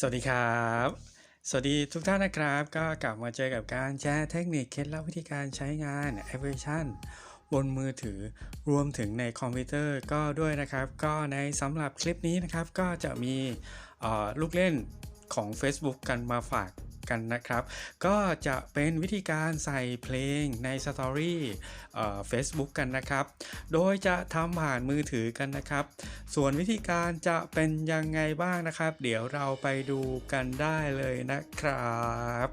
สวัสดีครับ สวัสดีทุกท่านนะครับ ก็กลับมาเจอกับการแชร์เทคนิคเคล็ดลับวิธีการใช้งานแอปพลิเคชัน บนมือถือรวมถึงในคอมพิวเตอร์ก็ด้วยนะครับ ก็ในสำหรับคลิปนี้นะครับ ก็จะมีลูกเล่นของ Facebook กันมาฝาก กันนะครับ ก็จะเป็นวิธีการใส่เพลงในสตอรี่เฟซบุ๊กกันนะครับ โดยจะทำผ่านมือถือกันนะครับ ส่วนวิธีการจะเป็นยังไงบ้างนะครับ เดี๋ยวเราไปดูกันได้เลยนะครับ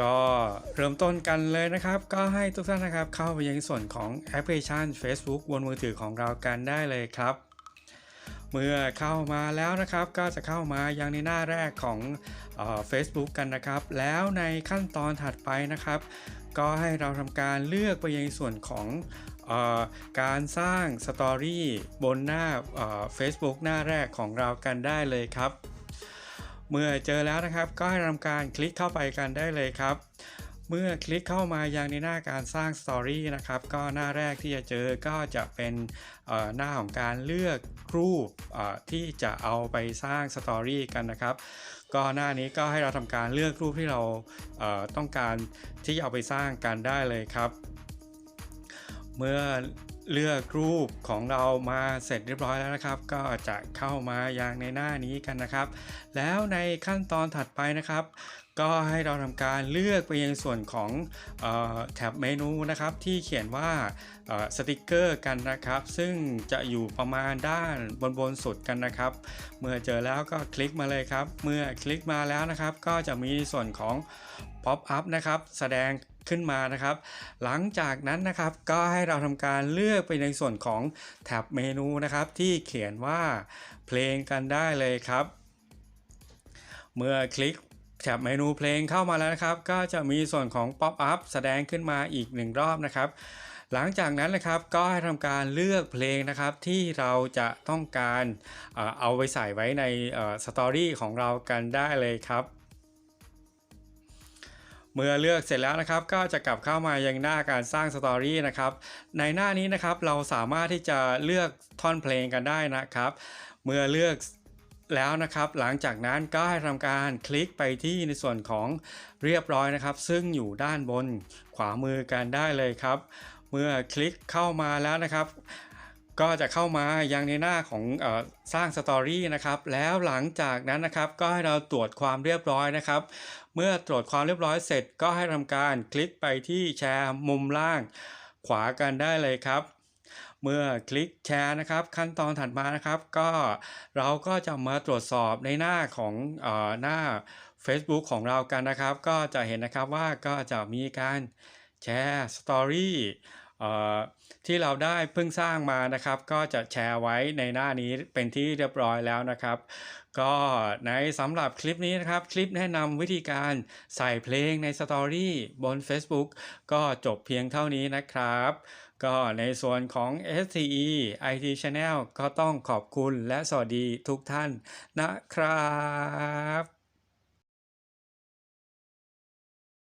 ก็เริ่มต้นกันเลยนะครับ ก็ให้ทุกท่านนะครับเข้าไปยังส่วนของแอปพลิเคชัน Facebook บนมือถือของเรากันได้เลยครับ เมื่อเข้ามาแล้วนะครับก็จะเข้ามายังในหน้าแรกของเฟซบุ๊กกันนะครับ แล้วในขั้นตอนถัดไปนะครับ ก็ให้เราทำการเลือกไปยังส่วนของออการสร้างสตอรี่บนหน้าเฟซบุ๊กหน้าแรกของเรากันได้เลยครับ เมื่อเจอแล้วนะครับก็ให้ทำการคลิกเข้าไปกันได้เลยครับ เมื่อคลิกเข้ามายังในหน้าการสร้างสตอรี่นะครับ ก็หน้าแรกที่จะเจอก็จะเป็นหน้าของการเลือกรูปที่จะเอาไปสร้างสตอรี่กันนะครับ ก็หน้านี้ก็ให้เราทำการเลือกรูปที่เราต้องการที่จะเอาไปสร้างกันได้เลยครับ เมื่อ เลือกรูปของเรามาเสร็จเรียบร้อยแล้วนะครับ ก็จะเข้ามายังในหน้านี้กันนะครับ แล้วในขั้นตอนถัดไปนะครับ ก็ให้เราทำการเลือกไปยังส่วนของออแท็บเมนูนะครับ ที่เขียนว่าสติกเกอร์กันนะครับ ซึ่งจะอยู่ประมาณด้านบนบนสุดกันนะครับ เมื่อเจอแล้วก็คลิกมาเลยครับ เมื่อคลิกมาแล้วนะครับ ก็จะมีส่วนของ Pop up นะครับ แสดง ขึ้นมานะครับ หลังจากนั้นนะครับก็ให้เราทำการเลือกไปในส่วนของแท็บเมนูนะครับ ที่เขียนว่าเพลงกันได้เลยครับ เมื่อคลิกแท็บเมนูเพลงเข้ามาแล้วนะครับ ก็จะมีส่วนของ Pop up แสดงขึ้นมาอีกหนึ่งรอบนะครับ หลังจากนั้นนะครับก็ให้ทำการเลือกเพลงนะครับ ที่เราจะต้องการเอ่อเอาไปใส่ไว้ในสตอรี่ของเรากันได้เลยครับ เมื่อเลือกเสร็จแล้วนะครับก็จะกลับเข้ามายังหน้าการสร้างสตอรี่นะครับในหน้านี้นะครับเราสามารถที่จะเลือกท่อนเพลงกันได้นะครับ เมื่อเลือกแล้วนะครับหลังจากนั้นก็ให้ทำการคลิกไปที่ในส่วนของเรียบร้อยนะครับ ซึ่งอยู่ด้านบนขวามือกันได้เลยครับ เมื่อคลิกเข้ามาแล้วนะครับ ก็จะเข้ามายังในหน้าของอสร้างสตอรี่นะครับแล้วหลังจากนั้นนะครับก็ให้เราตรวจความเรียบร้อยนะครับ เมื่อตรวจความเรียบร้อยเสร็จก็ให้ทำการคลิกไปที่แชร์มุมล่าง ขวากันได้เลยครับ เมื่อคลิกแชร์นะครับ ขั้นตอนถัดมานะครับ ก็เราก็จะมาตรวจสอบในหน้าของอหน้า Facebook ของเรากันนะครับ ก็จะเห็นนะครับว่าก็จะมีการแชร์สตอรี่ ที่เราได้เพิ่งสร้างมานะครับ ก็จะแชร์ไว้ในหน้านี้เป็นที่เรียบร้อยแล้วนะครับ ก็ในสำหรับคลิปนี้นะครับ คลิปแนะนำวิธีการใส่เพลงในสตอรี่บน Facebook ก็จบเพียงเท่านี้นะครับก็ในส่วนของ STE IT Channel ก็ต้องขอบคุณและสวัสดีทุกท่านนะครับ